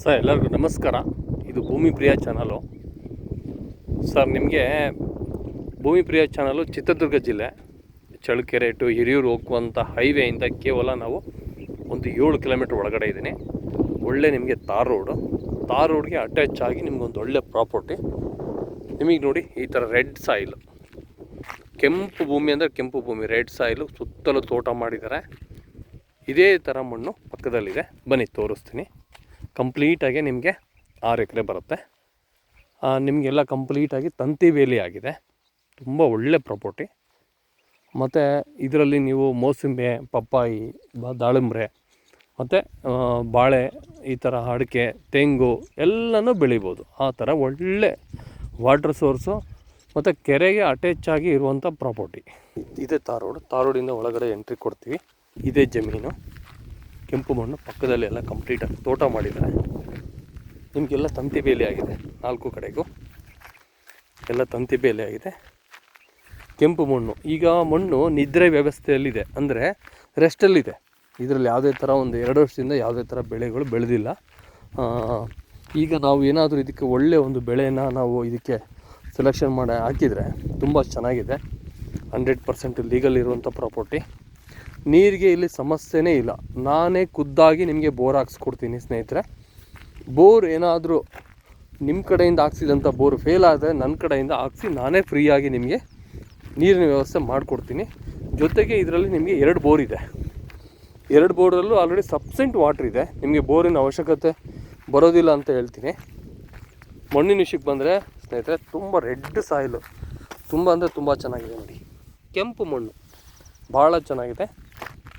Sir, ಎಲ್ಲರಿಗೂ ನಮಸ್ಕಾರ. ಇದು ಭೂಮಿ ಪ್ರಿಯ ಚಾನಲು. ಸರ್, ನಿಮಗೆ ಭೂಮಿ ಪ್ರಿಯ ಚಾನಲು ಚಿತ್ರದುರ್ಗ ಜಿಲ್ಲೆ, ಚಳ್ಳಕೆರೆ ಟು ಹಿರಿಯೂರು ಹೋಗುವಂಥ ಹೈವೇಯಿಂದ ಕೇವಲ ನಾವು ಒಂದು ಏಳು ಕಿಲೋಮೀಟ್ರ್ ಒಳಗಡೆ ಇದ್ದೀನಿ. ಒಳ್ಳೆ ನಿಮಗೆ ತಾರ್ ರೋಡು ತಾರ್ ರೋಡ್ಗೆ ಅಟ್ಯಾಚ್ ಆಗಿ ನಿಮ್ಗೊಂದು ಒಳ್ಳೆ ಪ್ರಾಪರ್ಟಿ ನಿಮಗೆ ನೋಡಿ ಈ ಥರ ರೆಡ್ ಸಾಯಿಲ್ ಕೆಂಪು ಭೂಮಿ ಅಂದರೆ ಕೆಂಪು ಭೂಮಿ ರೆಡ್ ಸಾಯಿಲು ಸುತ್ತಲೂ ತೋಟ ಮಾಡಿದ್ದಾರೆ. ಇದೇ ಥರ ಮಣ್ಣು ಪಕ್ಕದಲ್ಲಿದೆ. ಬನ್ನಿ, ತೋರಿಸ್ತೀನಿ. ಕಂಪ್ಲೀಟಾಗಿ ನಿಮಗೆ ಆರು ಎಕರೆ ಬರುತ್ತೆ. ನಿಮಗೆಲ್ಲ ಕಂಪ್ಲೀಟಾಗಿ ತಂತಿ ಬೇಲಿ ಆಗಿದೆ. ತುಂಬ ಒಳ್ಳೆ ಪ್ರಾಪರ್ಟಿ. ಮತ್ತು ಇದರಲ್ಲಿ ನೀವು ಮೋಸಂಬೆ, ಪಪ್ಪಾಯಿ ದಾಳಿಂಬ್ರೆ, ಮತ್ತು ಬಾಳೆ, ಈ ಥರ ಅಡಿಕೆ, ತೆಂಗು ಎಲ್ಲನೂ ಬೆಳಿಬೋದು. ಆ ಥರ ಒಳ್ಳೆ ವಾಟ್ರ್ ಸೋರ್ಸು ಮತ್ತು ಕೆರೆಗೆ ಅಟ್ಯಾಚ್ ಆಗಿ ಇರುವಂಥ ಪ್ರಾಪರ್ಟಿ ಇದೇ ತಾರೋಡು ತಾರೋಡಿಂದ ಒಳಗಡೆ ಎಂಟ್ರಿ ಕೊಡ್ತೀವಿ. ಇದೇ ಜಮೀನು. ಕೆಂಪು ಮಣ್ಣು ಪಕ್ಕದಲ್ಲಿ ಎಲ್ಲ ಕಂಪ್ಲೀಟಾಗಿ ತೋಟ ಮಾಡಿದ್ದಾರೆ. ನಿಮಗೆಲ್ಲ ತಂತಿ ಬೇಲಿ ಆಗಿದೆ ನಾಲ್ಕು ಕಡೆಗೂ. ಎಲ್ಲ ತಂತಿ ಬೇಲಿ ಆಗಿದೆ. ಕೆಂಪು ಮಣ್ಣು, ಈಗ ಮಣ್ಣು ನಿದ್ರೆ ವ್ಯವಸ್ಥೆಯಲ್ಲಿದೆ. ಅಂದರೆ ರೆಸ್ಟಲ್ಲಿದೆ ಇದರಲ್ಲಿ ಯಾವುದೇ ಥರ ಒಂದು ಎರಡು ವರ್ಷದಿಂದ ಯಾವುದೇ ಥರ ಬೆಳೆಗಳು ಬೆಳೆದಿಲ್ಲ. ಈಗ ನಾವು ಏನಾದರೂ ಇದಕ್ಕೆ ಒಳ್ಳೆಯ ಒಂದು ಬೆಳೆಯನ್ನು ನಾವು ಇದಕ್ಕೆ ಸೆಲೆಕ್ಷನ್ ಮಾಡಿ ಹಾಕಿದರೆ ತುಂಬ ಚೆನ್ನಾಗಿದೆ. ಹಂಡ್ರೆಡ್ ಪರ್ಸೆಂಟ್ ಲೀಗಲ್ ಇರುವಂಥ ಪ್ರಾಪರ್ಟಿ ನೀರಿಗೆ ಇಲ್ಲಿ ಸಮಸ್ಯೆನೇ ಇಲ್ಲ. ನಾನೇ ಖುದ್ದಾಗಿ ನಿಮಗೆ ಬೋರ್ ಹಾಕ್ಸ್ಕೊಡ್ತೀನಿ ಸ್ನೇಹಿತರೆ. ಬೋರ್ ಏನಾದರೂ ನಿಮ್ಮ ಕಡೆಯಿಂದ ಹಾಕ್ಸಿದಂಥ ಬೋರ್ ಫೇಲ್ ಆದರೆ ನನ್ನ ಕಡೆಯಿಂದ ಹಾಕ್ಸಿ ನಾನೇ ಫ್ರೀಯಾಗಿ ನಿಮಗೆ ನೀರಿನ ವ್ಯವಸ್ಥೆ ಮಾಡಿಕೊಡ್ತೀನಿ. ಜೊತೆಗೆ ಇದರಲ್ಲಿ ನಿಮಗೆ ಎರಡು ಬೋರ್ ಇದೆ. ಎರಡು ಬೋರ್ಡಲ್ಲೂ ಆಲ್ರೆಡಿ ಸಬ್ಸೆಂಟ್ ವಾಟ್ರ್ ಇದೆ. ನಿಮಗೆ ಬೋರಿನ ಅವಶ್ಯಕತೆ ಬರೋದಿಲ್ಲ ಅಂತ ಹೇಳ್ತೀನಿ. ಮಣ್ಣಿನ ವಿಷಯಕ್ಕೆ ಬಂದರೆ ಸ್ನೇಹಿತರೆ, ತುಂಬ ರೆಡ್ ಸಾಯಿಲು ತುಂಬ ಅಂದರೆ ತುಂಬ ಚೆನ್ನಾಗಿದೆ ನೋಡಿ. ಕೆಂಪು ಮಣ್ಣು. ಭಾಳ ಚೆನ್ನಾಗಿದೆ.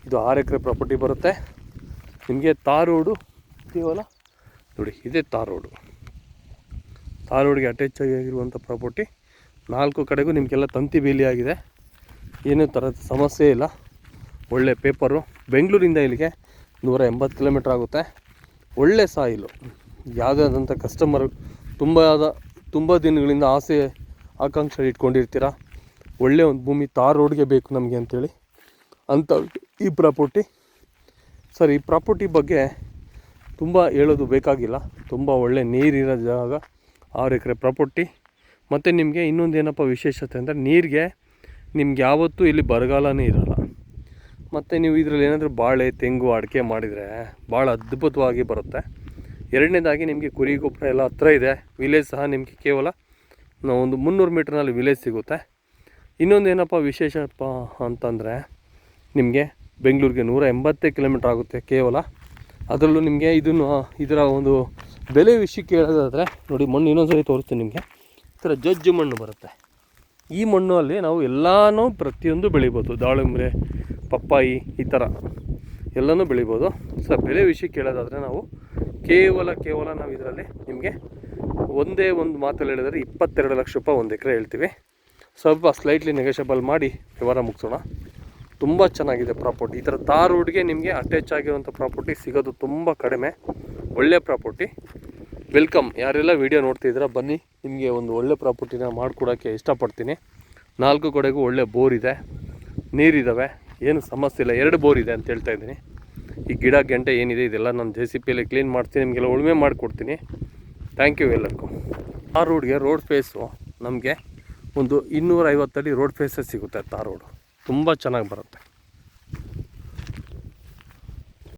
ಇದು ಆರು ಎಕರೆ ಪ್ರಾಪರ್ಟಿ ಬರುತ್ತೆ. ನಿಮಗೆ ತಾರ್ ರೋಡು ಕೇವಲ ನೋಡಿ, ಇದೇ ತಾರ್ ರೋಡು. ತಾರ್ ರೋಡ್ಗೆ ಅಟ್ಯಾಚ್ ಆಗಿರುವಂಥ ಪ್ರಾಪರ್ಟಿ. ನಾಲ್ಕು ಕಡೆಗೂ ನಿಮಗೆಲ್ಲ ತಂತಿ ಬೇಲಿ ಆಗಿದೆ. ಏನೂ ಥರದ ಸಮಸ್ಯೆ ಇಲ್ಲ. ಒಳ್ಳೆ ಪೇಪರು. ಬೆಂಗಳೂರಿಂದ ಇಲ್ಲಿಗೆ ನೂರ ಎಂಬತ್ತು ಕಿಲೋಮೀಟ್ರ್ ಆಗುತ್ತೆ. ಒಳ್ಳೆ ಸಾಯಿಲು. ಯಾವುದೇ ಆದಂಥ ಕಸ್ಟಮರ್ ತುಂಬ ಆದ, ತುಂಬ ದಿನಗಳಿಂದ ಆಸೆ ಆಕಾಂಕ್ಷೆ ಇಟ್ಕೊಂಡಿರ್ತೀರ? ಒಳ್ಳೆ ಒಂದು ಭೂಮಿ ತಾರ್ ರೋಡ್ಗೆ ಬೇಕು ನಮಗೆ ಅಂಥೇಳಿ ಅಂತ ಈ ಪ್ರಾಪರ್ಟಿ, ಸರ್, ಈ ಪ್ರಾಪರ್ಟಿ ಬಗ್ಗೆ ತುಂಬ ಹೇಳೋದು ಬೇಕಾಗಿಲ್ಲ. ತುಂಬ ಒಳ್ಳೆ ನೀರಿರೋ ಜಾಗ, ಆರು ಎಕರೆ ಪ್ರಾಪರ್ಟಿ. ಮತ್ತು ನಿಮಗೆ ಇನ್ನೊಂದು ಏನಪ್ಪ ವಿಶೇಷತೆ ಅಂದರೆ ನೀರಿಗೆ ನಿಮ್ಗೆ ಯಾವತ್ತೂ ಇಲ್ಲಿ ಬರಗಾಲನೇ ಇರಲ್ಲ. ಮತ್ತು ನೀವು ಇದರಲ್ಲಿ ಏನಾದರೂ ಬಾಳೆ, ತೆಂಗು ಅಡಿಕೆ ಮಾಡಿದರೆ ಭಾಳ ಅದ್ಭುತವಾಗಿ ಬರುತ್ತೆ. ಎರಡನೇದಾಗಿ ನಿಮಗೆ ಕುರಿ ಗೊಬ್ಬರ ಎಲ್ಲ ಹತ್ರ ಇದೆ. ವಿಲೇಜ್ ಸಹ ನಿಮಗೆ ಕೇವಲ ಒಂದು ಮುನ್ನೂರು ಮೀಟ್ರ್ನಲ್ಲಿ ವಿಲೇಜ್ ಸಿಗುತ್ತೆ. ಇನ್ನೊಂದು ಏನಪ್ಪ ವಿಶೇಷಪ್ಪ ಅಂತಂದರೆ ನಿಮಗೆ ಬೆಂಗಳೂರಿಗೆ ನೂರ ಎಂಬತ್ತೇ ಕಿಲೋಮೀಟ್ರ್ ಆಗುತ್ತೆ ಕೇವಲ. ಅದರಲ್ಲೂ ನಿಮಗೆ ಇದನ್ನು ಇದರ ಒಂದು ಬೆಲೆ ವಿಷಯಕ್ಕೆ ಹೇಳೋದಾದರೆ ನೋಡಿ ಮಣ್ಣು ಇನ್ನೊಂದು ಇನ್ನೊಂದ್ಸರಿ ತೋರಿಸ್ತೀನಿ ನಿಮಗೆ. ಈ ಥರ ಜಜ್ಜು ಮಣ್ಣು ಬರುತ್ತೆ. ಈ ಮಣ್ಣು ಅಲ್ಲಿ ನಾವು ಎಲ್ಲನೂ ಪ್ರತಿಯೊಂದು ಬೆಳಿಬೋದು. ದಾಳಿಂಬೆ ಪಪ್ಪಾಯಿ, ಈ ಥರ ಎಲ್ಲನೂ ಬೆಳಿಬೋದು. ಸರ್ ಬೆಲೆ ವಿಷಯಕ್ಕೆ ಹೇಳೋದಾದರೆ ನಾವು ಕೇವಲ ಕೇವಲ ನಾವು ಇದರಲ್ಲಿ ನಿಮಗೆ ಒಂದೇ ಒಂದು ಮಾತಲ್ಲಿ ಹೇಳಿದರೆ ಇಪ್ಪತ್ತೆರಡು ಲಕ್ಷ ರೂಪಾಯಿ ಒಂದು ಎಕರೆ ಹೇಳ್ತೀವಿ. ಸ್ವಲ್ಪ ಸ್ಲೈಟ್ಲಿ ನೆಗೋಷಿಯಬಲ್ ಮಾಡಿ ವ್ಯವಹಾರ ಮುಗಿಸೋಣ. ತುಂಬ ಚೆನ್ನಾಗಿದೆ ಪ್ರಾಪರ್ಟಿ. ಈ ಥರ ತಾರ್ ರೋಡ್ಗೆ ನಿಮಗೆ ಅಟ್ಯಾಚ್ ಆಗಿರುವಂಥ ಪ್ರಾಪರ್ಟಿ ಸಿಗೋದು ತುಂಬ ಕಡಿಮೆ. ಒಳ್ಳೆ ಪ್ರಾಪರ್ಟಿ. ವೆಲ್ಕಮ್ ಯಾರೆಲ್ಲ ವೀಡಿಯೋ ನೋಡ್ತಿದ್ದೀರಾ ಬನ್ನಿ. ನಿಮಗೆ ಒಂದು ಒಳ್ಳೆ ಪ್ರಾಪರ್ಟಿನ ಮಾಡಿಕೊಡೋಕ್ಕೆ ಇಷ್ಟಪಡ್ತೀನಿ. ನಾಲ್ಕು ಕಡೆಗೂ ಒಳ್ಳೆ ಬೋರ್ ಇದೆ. ನೀರಿದ್ದಾವೆ ಏನು ಸಮಸ್ಯೆ ಇಲ್ಲ. ಎರಡು ಬೋರ್ ಇದೆ ಅಂತ ಹೇಳ್ತಾ ಇದ್ದೀನಿ. ಈ ಗಿಡ, ಗಂಟೆ ಏನಿದೆ, ಇದೆಲ್ಲ ನಾನು ಜೆ ಸಿ ಪಿಯಲ್ಲಿ ಕ್ಲೀನ್ ಮಾಡ್ತೀನಿ. ನಿಮಗೆಲ್ಲ ಉಳುಮೆ ಮಾಡಿಕೊಡ್ತೀನಿ. ಥ್ಯಾಂಕ್ ಯು ಎಲ್ಲರಿಗೂ. ಆ ರೋಡ್ಗೆ ರೋಡ್ ಫೇಸು ನಮಗೆ ಒಂದು ಇನ್ನೂರೈವತ್ತಡಿ ರೋಡ್ ಫೇಸೇ ಸಿಗುತ್ತೆ ತಾ ರೋಡು ತುಂಬ ಚೆನ್ನಾಗಿ ಬರುತ್ತೆ.